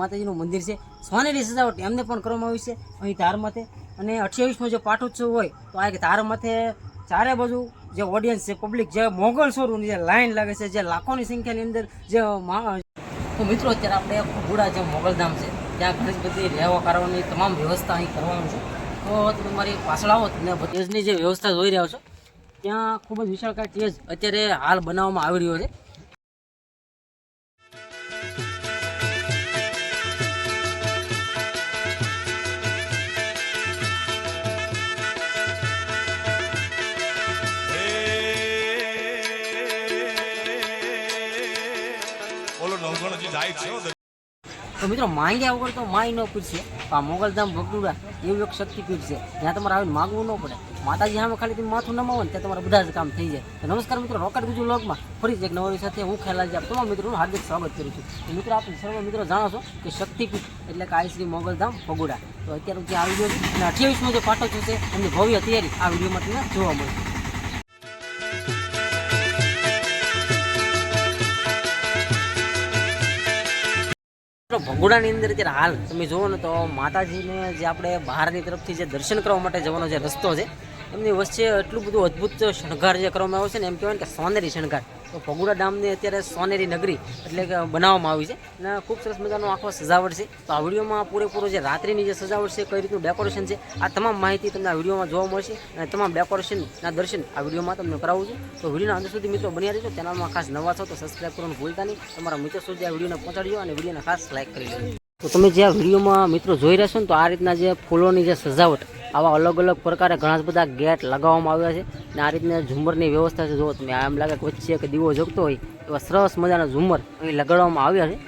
માતાજીનું મંદિર છે. સોનેરી સજાવટ એમને પણ કરવામાં આવી છે. અહીં ધાર માથે અને અઠ્યાવીસમો જે પાઠોત્સવ હોય, તો આ એક ધાર માથે ચારે બાજુ જે ઓડિયન્સ છે પબ્લિક જે મોગલ શોરૂમની જે લાઈન લાગે છે, જે લાખોની સંખ્યાની અંદર જે તો મિત્રો, અત્યારે આપણે ઘોડા જે મોગલધામ છે, ત્યાં ઘણી બધી રહેવા કરવાની તમામ વ્યવસ્થા અહીં કરવાની છે. તો તમે મારી પાછળ આવો, તમને જે વ્યવસ્થા જોઈ રહ્યા છો, ત્યાં ખૂબ જ વિશાળકાય તેજ અત્યારે હાલ બનાવવામાં આવી રહ્યો છે. તો મિત્રો, માંગ્યા વગર તો માય ન પીરશે આ મોગલધામ ભગડુડા એવું એક શક્તિપીઠ છે, જ્યાં તમારે આવીને માગવું ન પડે. માતાજી સામે ખાલી તમે માથું નમાવો ને ત્યાં તમારા બધા જ કામ થઈ જાય. તો નમસ્કાર મિત્રો રોકડ ગુજુ લોગમાં ફરી એક નવરી સાથે હું ખેલાજી આપ તમામ મિત્રોનું હાર્દિક સ્વાગત કરું છું. મિત્રો આપણે સર્વ મિત્રો જાણો છો કે શક્તિપીઠ એટલે કે આઈ શ્રી મોગલધામ ભગુડા તો અત્યારે ત્યાં આવી ગયો છે અને અઠ્યાવીસમો જે પાટો છે, એમની ભવ્ય તૈયારી આ વિડીયોમાં તમને જોવા મળશે. ભગોડાની અંદર અત્યારે હાલ તમે જુઓ ને તો માતાજીને જે આપણે બહારની તરફથી જે દર્શન કરવા માટે જવાનો જે રસ્તો છે એમની વચ્ચે એટલું બધું અદ્ભુત શણગાર જે કરવામાં આવે છે ને, એમ કહેવાય કે સોનેરી શણગાર. તો ભગુડા ડામની અત્યારે સોનેરી નગરી એટલે કે બનાવવામાં આવી છે અને ખૂબ સરસ મજાનો આખો સજાવટ છે. તો આ વિડીયોમાં પૂરેપૂરો જે રાત્રિની જે સજાવટ છે, કઈ રીતનું ડેકોરેશન છે, આ તમામ માહિતી તમને આ વિડીયોમાં જોવા મળશે અને તમામ ડેકોરેશનના દર્શન આ વિડીયોમાં તમને કરાવું છું. તો વિડીયોના અંત સુધી મિત્રો બન્યા રહેજો. ચેનલમાં ખાસ નવા છો તો સબસ્ક્રાઈબ કરવાનું ભૂલતા નહીં. તમારા મિત્રો સુધી આ વિડીયોને પહોંચાડજો અને વિડીયોને ખાસ લાઇક કરી લેજો. તો તમે જે આ વિડીયોમાં મિત્રો જોઈ રહ્યા છો ને, તો આ રીતના જે ફૂલોની જે સજાવટ આવા અલગ અલગ પ્રકારે ઘણા બધા ગેટ લગાવવામાં આવ્યા છે અને આ રીતના ઝુમરની વ્યવસ્થા છે જો તમે. એમ લાગે કે વચ્ચે કે દીવો જગતો હોય, એવા સરસ મજાના ઝુમર અહીં લગાડવામાં આવ્યા છે.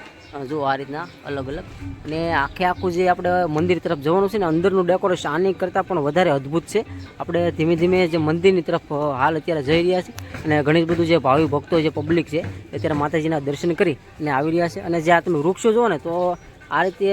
જો આ રીતના અલગ અલગ. અને આખે આખું જે આપણે મંદિર તરફ જવાનું છે ને, અંદરનું ડેકોરેશન આની કરતાં પણ વધારે અદ્ભુત છે. આપણે ધીમે ધીમે જે મંદિરની તરફ હાલ અત્યારે જઈ રહ્યા છીએ અને ઘણી બધું જે ભાવિ ભક્તો, જે પબ્લિક છે અત્યારે માતાજીના દર્શન કરી અને આવી રહ્યા છે. અને જે આ તમે વૃક્ષો જુઓ ને, તો આ રીતે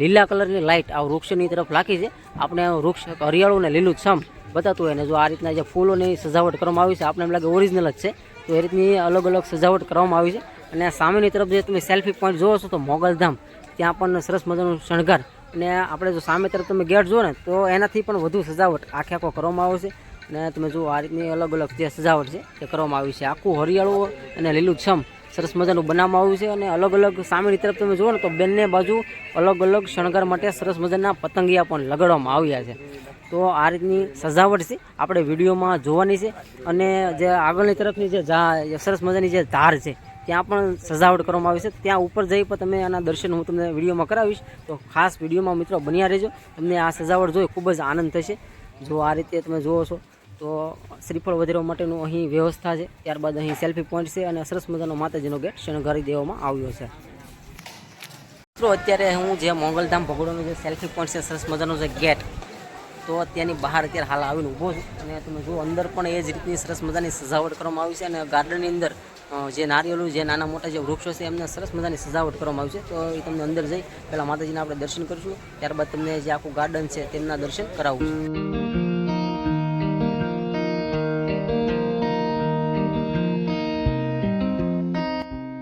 લીલા કલરની લાઇટ આ વૃક્ષની તરફ લાખી છે. આપણે વૃક્ષ હરિયાળું ને લીલું છમ બતાતું હોય ને જો આ રીતના જે ફૂલોની સજાવટ કરવામાં આવી છે આપણે એમ લાગે ઓરિજિનલ જ છે. તો એ રીતની અલગ અલગ સજાવટ કરવામાં આવી છે. અને સામેની તરફ જે તમે સેલ્ફી પોઈન્ટ જોવો છો તો મોગલધામ ત્યાં પણ સરસ મજાનું શણગાર. અને આપણે જો સામે તરફ તમે ગેટ જુઓ ને, તો એનાથી પણ વધુ સજાવટ આખે આખો કરવામાં આવે છે. અને તમે જુઓ આ રીતની અલગ અલગ જે સજાવટ છે, તે કરવામાં આવી છે. આખું હરિયાળું અને લીલું છમ સરસ મજાનું બનાવવામાં આવ્યું છે અને અલગ અલગ સામેની તરફ તમે જુઓ ને તો બંને બાજુ અલગ અલગ શણગાર માટે સરસ મજાના પતંગિયા પણ લગાડવામાં આવ્યા છે. તો આ રીતની સજાવટ છે, આપણે વિડીયોમાં જોવાની છે અને જે આગળની તરફની જે સરસ મજાની જે ધાર છે, ત્યાં પણ સજાવટ કરવામાં આવી છે. ત્યાં ઉપર જઈ પણ તમે આના દર્શન હું તમને વિડીયોમાં કરાવીશ. તો ખાસ વિડીયોમાં મિત્રો બન્યા રહેજો. તમને આ સજાવટ જોઈ ખૂબ જ આનંદ થશે. જો આ રીતે તમે જુઓ છો તો શ્રીફળ વધારવા માટેનું અહીં વ્યવસ્થા છે. ત્યારબાદ અહીં સેલ્ફી પોઈન્ટ છે અને સરસ મજાનો માતાજીનો ગેટ શણગારી દેવામાં આવ્યો છે. મિત્રો, અત્યારે હું જે મોગલધામ ભગોડાનો જે સેલ્ફી પોઈન્ટ છે, સરસ મજાનો જે ગેટ તો ત્યાંની બહાર અત્યારે હાલ આવીને ઊભો છું. અને તમે જુઓ, અંદર પણ એ જ રીતની સરસ મજાની સજાવટ કરવામાં આવી છે અને ગાર્ડનની અંદર જે નારિયેળું, જે નાના મોટા જે વૃક્ષો છે, એમને સરસ મજાની સજાવટ કરવામાં આવી છે. તો એ તમને અંદર જઈ પહેલાં માતાજીના આપણે દર્શન કરીશું. ત્યારબાદ તમને જે આખું ગાર્ડન છે, તેમના દર્શન કરાવું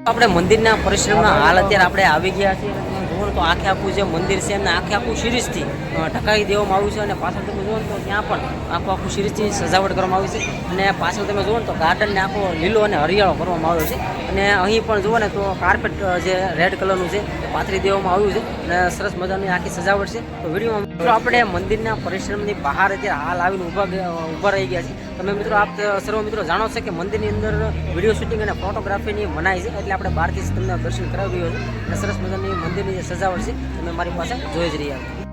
આપણે મંદિરના પરિસરમાં હાલ અત્યારે આપણે આવી ગયા છીએ. તમે તો આખે આખું જે મંદિર છે એમને આખે આખું શિરીષથી અ, ઢકાવી દેવામાં આવ્યું છે અને પાછળ તમે જુઓ તો ત્યાં પણ આખું આખું શિરીષથી સજાવટ કરવામાં આવી છે. અને પાછળ તમે જુઓ તો ગાર્ડનને આખો લીલો અને હરિયાળો કરવામાં આવ્યો છે. અને અહીં પણ જુઓ ને તો કાર્પેટ જે રેડ કલરનું છે પાથરી દેવામાં આવ્યું છે. અને સરસ મજાની આખી સજાવટ છે. તો વિડીયોમાં મિત્રો, આપણે મંદિરના પરિશ્રમની બહાર અત્યારે હાલ આવીને ઊભા ઊભા રહી ગયા છે તમે મિત્રો, આપ સર્વ મિત્રો જાણો છો કે મંદિરની અંદર વીડિયો શૂટિંગ અને ફોટોગ્રાફીની મનાય છે, એટલે આપણે બહારથી તમને દર્શન કરાવી રહ્યો છું. અને સરસ મજાની મંદિરની જે સજાવટ છે, તમે મારી પાસે જોઈ જ રહ્યા છો.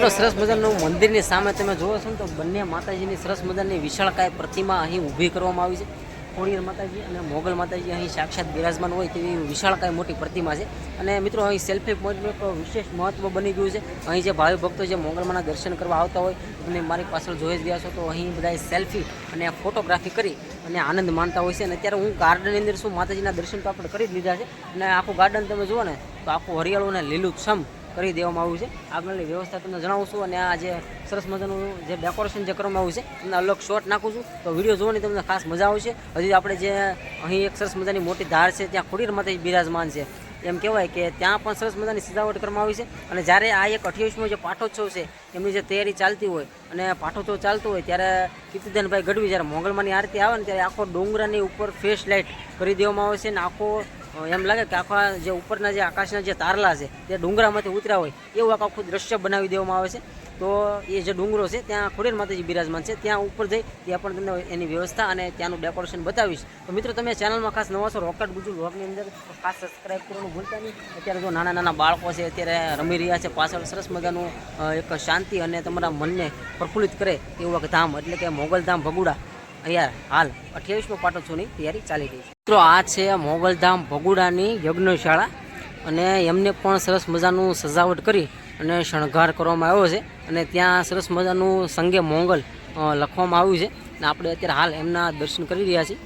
મિત્રો, સરસ મજાનું મંદિરની સામે તમે જુઓ છો ને તો બંને માતાજીની સરસ મજાની વિશાળકાય પ્રતિમા અહીં ઊભી કરવામાં આવી છે. ખોડિયાર માતાજી અને મોગલ માતાજી અહીં સાક્ષાત બિરાજમાન હોય તેવી વિશાળકાય મોટી પ્રતિમા છે. અને મિત્રો, અહીં સેલ્ફી પોઈન્ટનું એક વિશેષ મહત્ત્વ બની ગયું છે. અહીં જે ભાવિ ભક્તો જે મોગલમાના દર્શન કરવા આવતા હોય તમે મારી પાછળ જોઈ જ ગયા છો તો અહીં બધાએ સેલ્ફી અને ફોટોગ્રાફી કરી અને આનંદ માણતા હોય છે. અને અત્યારે હું ગાર્ડનની અંદર શું માતાજીના દર્શન તો આપણે કરી લીધા છે. અને આખું ગાર્ડન તમે જુઓ ને તો આખું હરિયાળું અને લીલુંછમ કરી દેવામાં આવ્યું છે. આગળની વ્યવસ્થા તમને જણાવું છું અને આ જે સરસ મજાનું જે ડેકોરેશન જે કરવામાં આવ્યું છે, તમને અલગ શોટ નાખું છું. તો વીડિયો જોવાની તમને ખાસ મજા આવશે. હજી આપણે જે અહીં એક સરસ મજાની મોટી ધાર છે, ત્યાં ખુડીરમાંથી માતાજી બિરાજમાન છે. એમ કહેવાય કે ત્યાં પણ સરસ મજાની સજાવટ કરવામાં આવી છે. અને જ્યારે આ એક અઠ્યાવીસમો જે પાઠોત્સવ છે, એમની જે તૈયારી ચાલતી હોય અને પાઠોત્સવ ચાલતો હોય, ત્યારે કીર્તિધનભાઈ ગઢવી જ્યારે મોગલમાંની આરતી આવે ને ત્યારે આખો ડુંગરાની ઉપર ફેસ લાઇટ કરી દેવામાં આવે છે અને આખો એમ લાગે કે આખા જે ઉપરના જે આકાશના જે તારલા છે તે ડુંગરામાંથી ઉતર્યા હોય, એવું આખું આખું દ્રશ્ય બનાવી દેવામાં આવે છે. તો એ જે ડુંગરો છે, ત્યાં ખોડેર માતાજી બિરાજમાન છે. ત્યાં ઉપર જઈ ત્યાં પણ તમને એની વ્યવસ્થા અને ત્યાંનું ડેકોરેશન બતાવીશ. તો મિત્રો, તમે ચેનલમાં ખાસ નવા છો રોકેટ ગુજુ વ્લોગની અંદર ખાસ સબસ્ક્રાઈબ કરવાનું ભૂલતા નહીં. અત્યારે જો નાના નાના બાળકો છે, અત્યારે રમી રહ્યા છે, પાછળ સરસ મજાનું એક શાંતિ અને તમારા મનને પ્રફુલ્લિત કરે એવું એક ધામ, એટલે કે મોગલધામ ભગુડા. અહીંયા હાલ, અઠ્યાવીસમો પાટોત્સવની તૈયારી ચાલી રહી છે. મિત્રો, આ છે મોગલધામ ભગુડાની યજ્ઞશાળા અને એમને પણ સરસ મજાનું સજાવટ કરી અને શણગાર કરવામાં આવ્યો છે. અને ત્યાં સરસ મજાનું સંગે મોંગલ લખવામાં આવ્યું છે. અને આપણે અત્યારે હાલ એમના દર્શન કરી રહ્યા છીએ.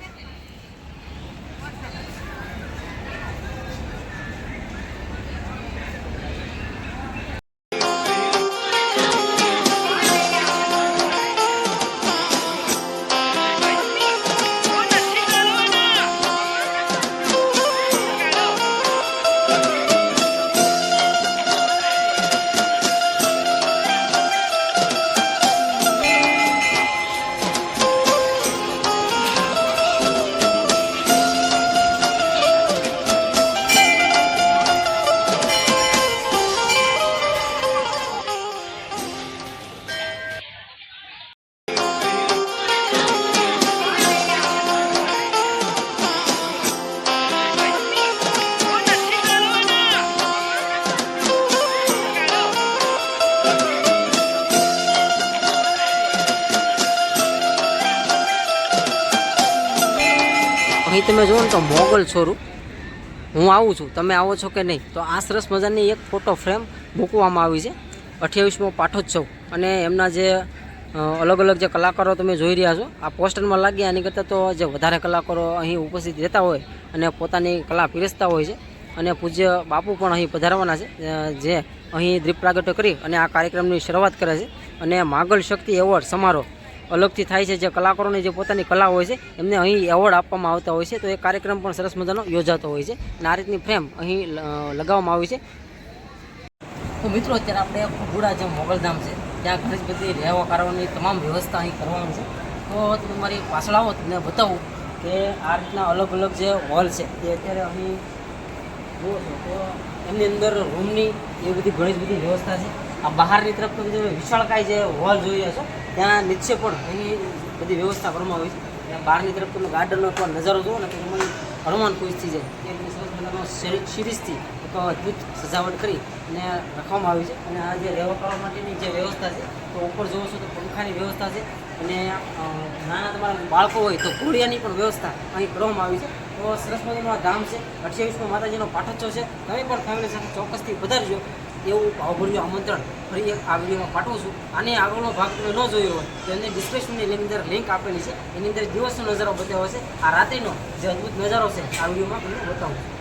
અહીં તમે જુઓ ને તો મોગલ છોરું હું આવું છું, તમે આવો છો કે નહીં? તો આ સરસ મજાની એક ફોટો ફ્રેમ મૂકવામાં આવી છે. અઠ્યાવીસમો પાઠોત્સવ. અને એમના જે અલગ અલગ જે કલાકારો તમે જોઈ રહ્યા છો, આ પોસ્ટરમાં લાગ્યા, એની કરતાં તો જે વધારે કલાકારો અહીં ઉપસ્થિત રહેતા હોય અને પોતાની કલા પીરસતા હોય છે અને પૂજ્ય બાપુ પણ અહીં પધારવાના છે જે અહીં દીપ પ્રાગટ્ય કરી અને આ કાર્યક્રમની શરૂઆત કરે છે. અને માગલ શક્તિ એવોર્ડ સમારોહ અલગથી થાય છે જે કલાકારોની જે પોતાની કલા હોય છે, એમને અહીં એવોર્ડ આપવામાં આવતા હોય છે. તો એ કાર્યક્રમ પણ સરસ મજાનો યોજાતો હોય છે અને આ રીતની ફ્રેમ અહીં લગાવવામાં આવી છે. તો મિત્રો, અત્યારે આપણે ખુબુડા જે મોગલધામ છે, ત્યાં ઘણી જ બધી કરવાની તમામ વ્યવસ્થા અહીં કરવાની છે. તો તમે મારી પાછળ આવો, તમને બતાવું કે આ રીતના અલગ અલગ જે હોલ છે તે અત્યારે અહીં જુઓ છો તો એમની અંદર રૂમની એ બધી ઘણી બધી વ્યવસ્થા છે. આ બહારની તરફ તમે જે વિશાળકાય જે હોલ જોઈએ છે, ત્યાં નીચે પણ અહીં બધી વ્યવસ્થા કરવામાં આવી છે. બહારની તરફ તમે ગાર્ડનનો એકવાર નજારો જુઓ ને તો હનુમાન ખુશ જાય શિરી- શિરીષથી એક અદ્ભુત સજાવટ કરી અને રાખવામાં આવી છે. અને આ જે રહેવા માટેની જે વ્યવસ્થા છે, તો ઉપર જોવો છો તો પંખાની વ્યવસ્થા છે અને નાના તમારા બાળકો હોય તો ઘોડિયાની પણ વ્યવસ્થા અહીં કરવામાં આવી છે. તો સરસ મજાનું આ ધામ છે. અઠ્યાવીસમાં માતાજીનો પાઠોત્સવ છે. તમે પણ ફેમિલી સાથે ચોક્કસથી પધારજો. એવું ભાવભર્યું આમંત્રણ ફરી એક આ વિડીયોમાં પાઠવું છું. આને આગળનો ભાગ તમે ન જોયો હોય, તો એની ડિસ્ક્રિપ્શનની એની અંદર લિંક આપેલી છે. એની અંદર દિવસનો નજારો બતાવ્યો છે આ રાત્રિનો જે અદ્ભુત નજારો છે, આ વિડીયોમાં તમને બતાવું છું.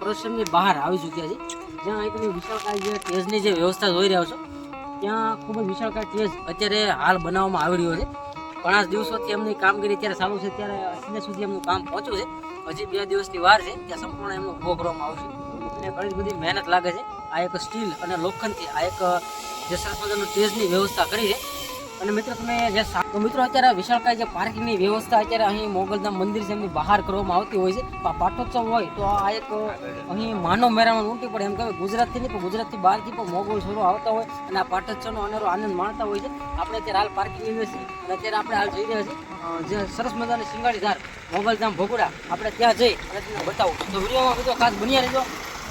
પ્રદર્શનની બહાર આવી ચૂક્યા છે જ્યાં એક વિશાળ વિશાળકાય જે સ્ટેજની જે વ્યવસ્થા જોઈ રહ્યા છો ત્યાં ખૂબ જ વિશાળકાય કેસ અત્યારે હાલ બનાવવામાં આવી રહ્યો છે. ઘણા દિવસોથી એમની કામગીરી અત્યારે ચાલુ છે. ત્યારે અત્યાર સુધી એમનું કામ પહોંચ્યું છે. હજી બે દિવસની વાર છે ત્યાં સંપૂર્ણ એમનું ઊભો કરવામાં આવશે. અને ઘણી બધી મહેનત લાગે છે. આ એક સ્ટીલ અને લોખંડથી આ એક જે સરસ મજાનું સ્ટેજની વ્યવસ્થા કરી છે. અને મિત્રો તમે જે તો મિત્રો અત્યારે વિશાળકાય જે પાર્કિંગની વ્યવસ્થા અત્યારે અહીં મોગલધામ મંદિર છે એમની બહાર કરવામાં આવતી હોય છે. પાટોત્સવ હોય તો આ એક અહીં માનવ મેળામાં ઉમટી પડે એમ કહેવાય. ગુજરાતથી નહીં, પણ ગુજરાતથી બહારથી પણ મોગલ છોરો આવતા હોય અને આ પાટોત્સવનો અનેરો આનંદ માણતા હોય છે. આપણે અત્યારે હાલ પાર્કિંગ અંદર છીએ અને અત્યારે આપણે હાલ જઈ રહ્યા છીએ જે સરસ મજાની શિંગાળી ધાર, મોગલધામ ભોગુડા. આપણે ત્યાં જઈ અને તમને બતાવું. તો વિડીયોમાં બધો ખાસ બન્યા રહેજો.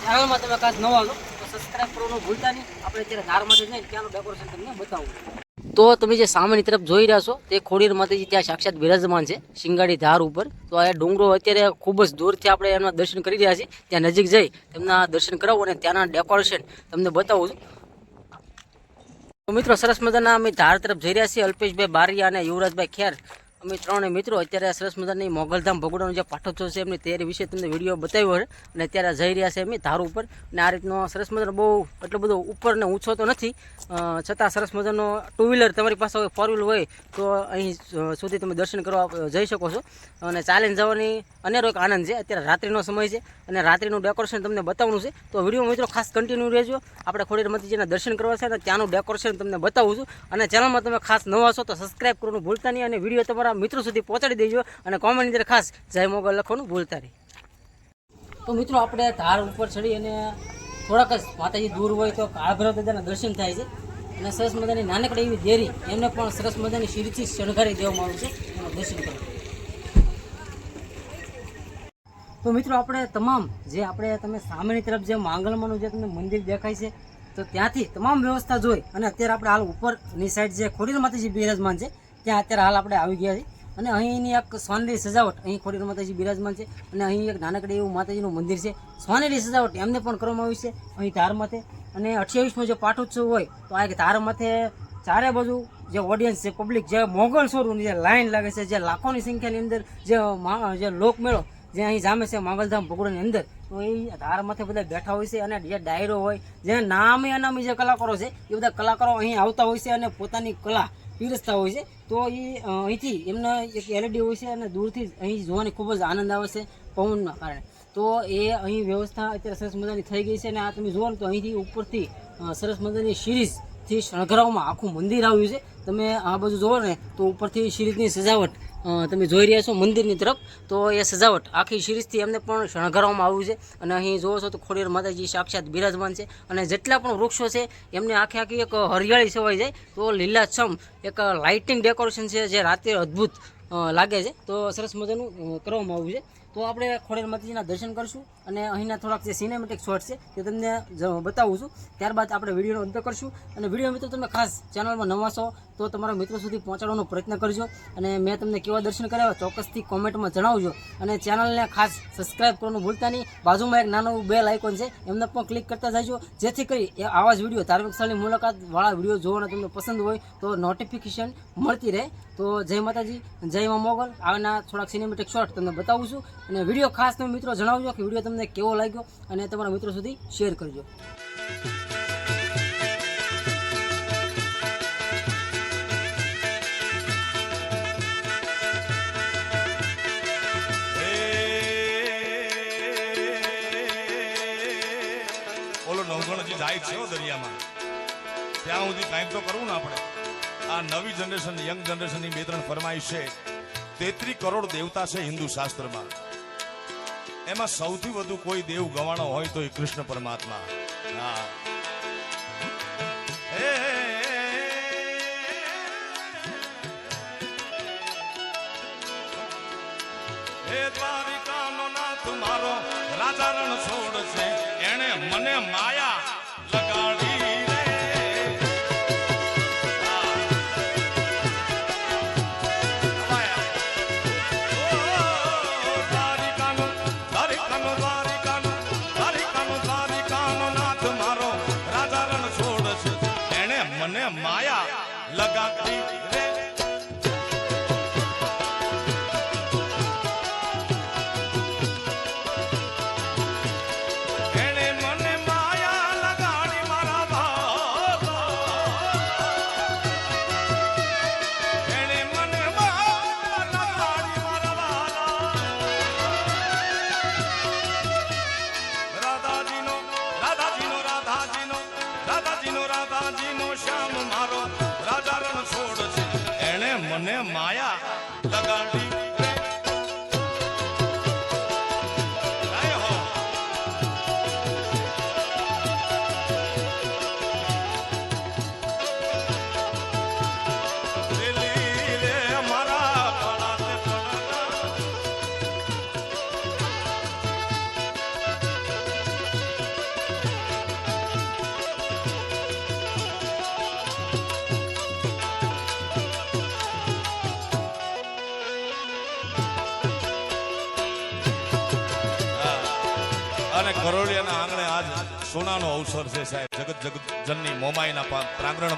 ચેનલમાં તમે ખાસ નવા છો તો સબસ્ક્રાઈબ કરવાનું ભૂલતા નહીં. આપણે અત્યારે ધારમાંથી જઈને ત્યાંનું ડેકોરેશન તમને બતાવું. તો તમે જે સામેની તરફ જોઈ રહ્યા છો, તે ખોડીર માતાજી ત્યાં સાક્ષાત બિરાજમાન છે, શિંગાડી ધાર ઉપર. તો આ ડુંગરો અત્યારે ખૂબ જ દૂરથી આપણે એમના દર્શન કરી રહ્યા છીએ. ત્યાં નજીક જઈ તેમના દર્શન કરાવો અને ત્યાંના ડેકોરેશન તમને બતાવું છું. મિત્રો, સરસ મજાના અમે ધાર તરફ જઈ રહ્યા છીએ. અલ્પેશભાઈ બારિયા અને યુવરાજભાઈ ખેર. અમે ત્રણે મિત્રો અત્યારે સરસ મજાની મોગલધામ ભગોડાનો જે પાઠોત્સવ છે એમની તૈયારી વિશે તમને વીડિયો બતાવ્યો છે. અને અત્યારે જઈ રહ્યા છે અમે ધાર ઉપર. અને આ રીતનો સરસ મજાનો બહુ એટલો બધો ઉપર ને ઊંચો તો નથી. છતાં સરસ મજાનો ટુ વ્હીલર તમારી પાસે હોય ફોર વ્હીલર હોય, તો અહીં સુધી તમે દર્શન કરવા જઈ શકો છો. અને ચાલીને જવાની અનેરો એક આનંદ છે. અત્યારે રાત્રિનો સમય છે અને રાત્રિનું ડેકોરેશન તમને બતાવવાનું છે. તો વીડિયો મિત્રો ખાસ કન્ટિન્યુ રહેજો. આપણે ખોડીર માતાજીના દર્શન કરવા છે ત્યાંનું ડેકોરેશન તમને બતાવું છું. અને ચેનલમાં તમે ખાસ નવા છો તો સબસ્ક્રાઈબ કરવાનું ભૂલતા નહીં. અને વીડિયો તમારા મિત્રો સુધી પહોંચાડી દેજો અને કોમેન્ટની અંદર ખાસ જય મોગલ લખવાનું ભૂલતા નહીં. તો મિત્રો, આપણે ધાર ઉપર ચડી અને થોડાક જ માતાજી દૂર હોય તો કાળભૈરવ દાદાના દર્શન થાય છે. અને સરસ મજાની નાનકડી એવી દેરી, એમને પણ સરસ મજાની શીરીથી શણગારી દેવામાં આવ્યું છે. એનું દર્શન કરો તો મિત્રો, આપણે તમામ જે આપણે તમે સામેની તરફ જે માંગલમાનું જે તમને મંદિર દેખાય છે, તો ત્યાંથી તમામ વ્યવસ્થા જોઈ અને અત્યારે આપણે હાલ ઉપરની સાઈડ જે ખોડીર માતાજી બિરાજમાન છે ત્યાં અત્યારે હાલ આપણે આવી ગયા છીએ. અને અહીંની એક સોનેરી સજાવટ, અહીં ખોડીર માતાજી બિરાજમાન છે. અને અહીં એક નાનકડી એવું માતાજીનું મંદિર છે. સોનેરી સજાવટ એમને પણ કરવામાં આવી છે. અહીં ધાર માથે. અને અઠ્યાવીસમો જે પાઠોત્સવ હોય, તો આ એક ધાર માથે ચારે બાજુ જે ઓડિયન્સ છે પબ્લિક જે મોગલ શોરૂમની જે લાઈન લાગે છે, જે લાખોની સંખ્યાની અંદર જે જે લોકમેળો જે અહીં જામે છે માંગલધામ ભગોડાની અંદર, તો એ ધાર માથે બધા બેઠા હોય છે અને જે ડાયરો હોય, જે નામે અનામી જે કલાકારો છે, એ બધા કલાકારો અહીં આવતા હોય છે અને પોતાની કલા પીરસતા હોય છે. તો એ અહીંથી એમને એક એલઈડી હોય છે અને દૂરથી અહીં જોવાની ખૂબ જ આનંદ આવે છે પવનના કારણે. તો એ અહીં વ્યવસ્થા અત્યારે સરસ મજાની થઈ ગઈ છે અને આ તમે જુઓ ને તો અહીંથી ઉપરથી સરસ મજાની સિરીઝથી શણગારાઓમાં આખું મંદિર આવ્યું છે. તમે આ બાજુ જુઓ ને તો ઉપરથી સિરીઝની સજાવટ તમે જોઈ રહ્યા છો મંદિરની તરફ. તો એ સજાવટ આખી સિરીઝથી એમને પણ શણગારવામાં આવ્યું છે. અને અહીં જોવો છો તો ખોડિયાર માતાજી સાક્ષાત બિરાજમાન છે. અને જેટલા પણ વૃક્ષો છે, એમને આખી આખી એક હરિયાળી સેવાઈ જાય. તો લીલાછમ એક લાઇટિંગ ડેકોરેશન છે જે રાતે અદ્ભુત લાગે છે. તો સરસ મજાનું કરવામાં આવ્યું છે. તો આપણે ખોડેલ માતાજીના દર્શન કરશું અને અહીંના થોડાક જે સિનેમેટિક શોટ છે તે તમને બતાવું છું. ત્યારબાદ આપણે વિડીયોનો અંત કરશું. અને વીડિયો મિત્રો તમે ખાસ ચેનલમાં નવા છો તો તમારા મિત્રો સુધી પહોંચાડવાનો પ્રયત્ન કરજો. અને મેં તમને કેવા દર્શન કરાવ્યા ચોક્કસથી કોમેન્ટમાં જણાવજો. અને ચેનલને ખાસ સબસ્ક્રાઇબ કરવાનું ભૂલતા નહીં. બાજુમાં એક નાનું બેલ આઇકોન છે, એમને પણ ક્લિક કરતા જજો. જેથી કરી એ આવા જ વીડિયો ધાર્મિક સ્થળની મુલાકાતવાળા વીડિયો જોવાના તમને પસંદ હોય તો નોટિફિકેશન મળતી રહે. તો જય માતાજી જય મા મોગલ આના થોડાક સિનેમેટિક શોર્ટ તમને બતાવું છું અને વીડિયો ખાસ તમે મિત્રો જણાવજો કે વીડિયો તમને કેવો લાગ્યો અને તમારા મિત્રો સુધી શેર કરજો ઓલો નવગણ હજી જાય છે દરિયામાં ત્યાં સુધી કાંઈક તો કરવું ને આપણે આ નવી જનરેશન, યંગ જનરેશનની બે ત્રણ છે. તેત્રી કરોડ દેવતા છે હિન્દુ શાસ્ત્રમાં. એમાં સૌથી વધુ કોઈ દેવ ગવાણો હોય તો એ કૃષ્ણ પરમાત્મા. હે. દ્વારિકાનો નાથ મારો રાજા રણ છોડ છે. એને મને માયા માયા. લગાડી અને કરોડિયાના આંગણે આજ સોનાનો અવસર છે સાહેબ. જગત જગત જનની મોમાઈના પ્રાંગણ